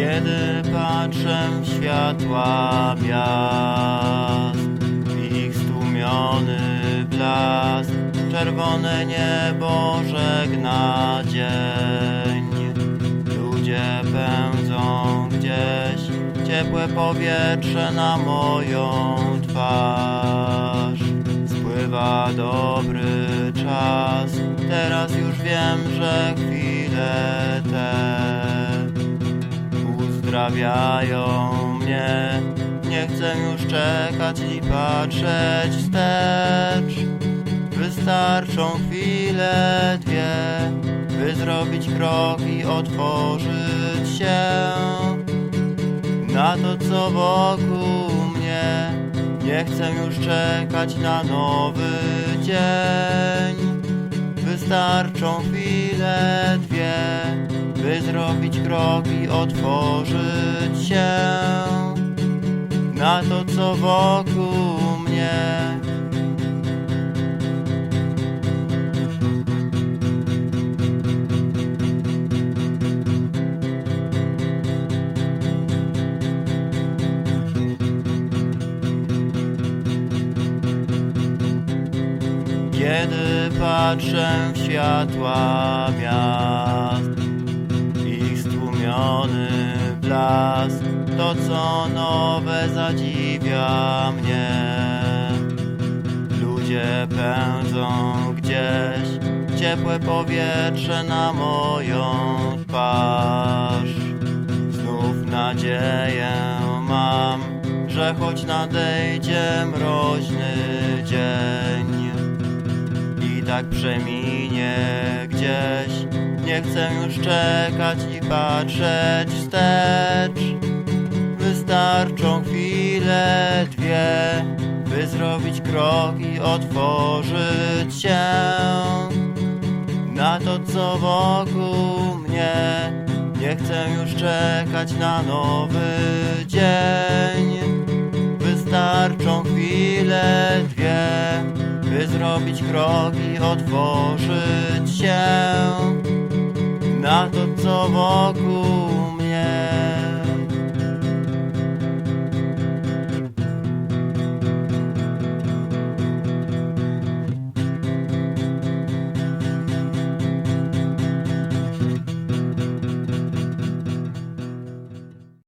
Kiedy patrzę w światła miast, ich stłumiony blask, czerwone niebo żegna dzień. Ludzie pędzą gdzieś, ciepłe powietrze na moją twarz. Spływa dobry czas, teraz już wiem, że chwile te uzdrawiają mnie. Nie chcę już czekać i patrzeć wstecz. Wystarczą chwile dwie, by zrobić krok i otworzyć się na to, co wokół mnie. Nie chcę już czekać na nowy dzień. Wystarczą chwile dwie, zrobić krok i otworzyć się na to, co wokół mnie. Kiedy patrzę w światła miast, stłumiony blask, to co nowe zadziwia mnie. Ludzie pędzą gdzieś, ciepłe powietrze na moją twarz. Znów nadzieję mam, że choć nadejdzie mroźny dzień, i tak przeminie gdzieś. Nie chcę już czekać i patrzeć wstecz. Wystarczą chwile dwie, by zrobić krok i otworzyć się na to, co wokół mnie. Nie chcę już czekać na nowy dzień. Wystarczą chwile dwie, by zrobić krok i otworzyć się na to, co wokół